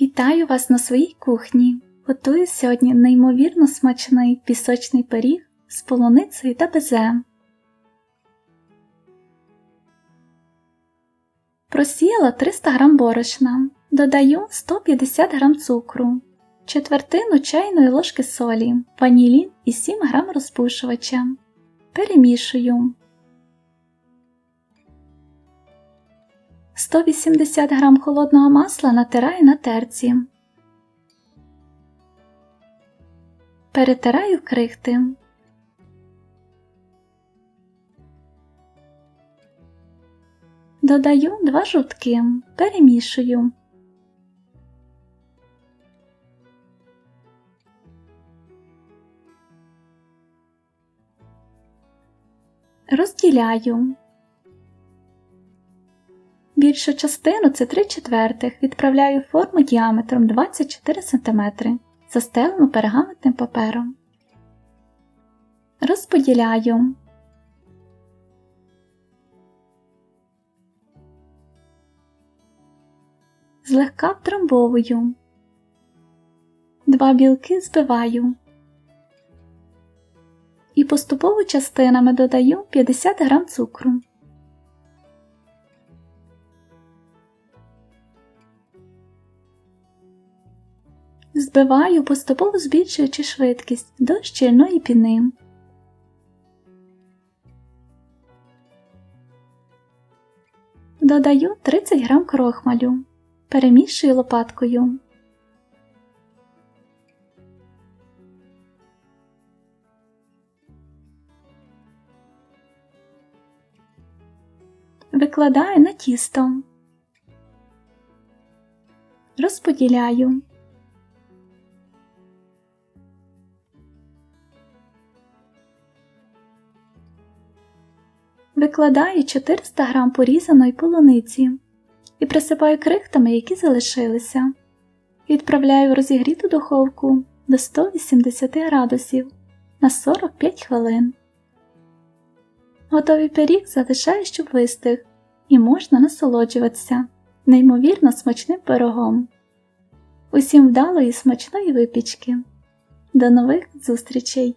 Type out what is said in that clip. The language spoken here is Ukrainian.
Вітаю вас на своїй кухні. Готую сьогодні неймовірно смачний пісочний пиріг з полуницею та безем. Просіяла 300 г борошна, додаю 150 г цукру, четвертину чайної ложки солі, ванілін і 7 г розпушувача. Перемішую. 180 г холодного масла натираю на терці. Перетираю крихти. Додаю два жовтки, перемішую. Розділяю. Більшу частину це 3 четвертих відправляю форму діаметром 24 см, застелену пергаментним папером. Розподіляю. Злегка втрамбовую. Два білки збиваю. І поступово частинами додаю 50 г цукру. Збиваю, поступово збільшуючи швидкість до щільної піни. Додаю 30 г крохмалю. Перемішую лопаткою. Викладаю на тісто. Розподіляю. Викладаю 400 г порізаної полуниці і присипаю крихтами, які залишилися. Відправляю в розігріту духовку до 180 градусів на 45 хвилин. Готовий пиріг залишаю, щоб вистиг, і можна насолоджуватися неймовірно смачним пирогом. Усім вдалої смачної випічки. До нових зустрічей!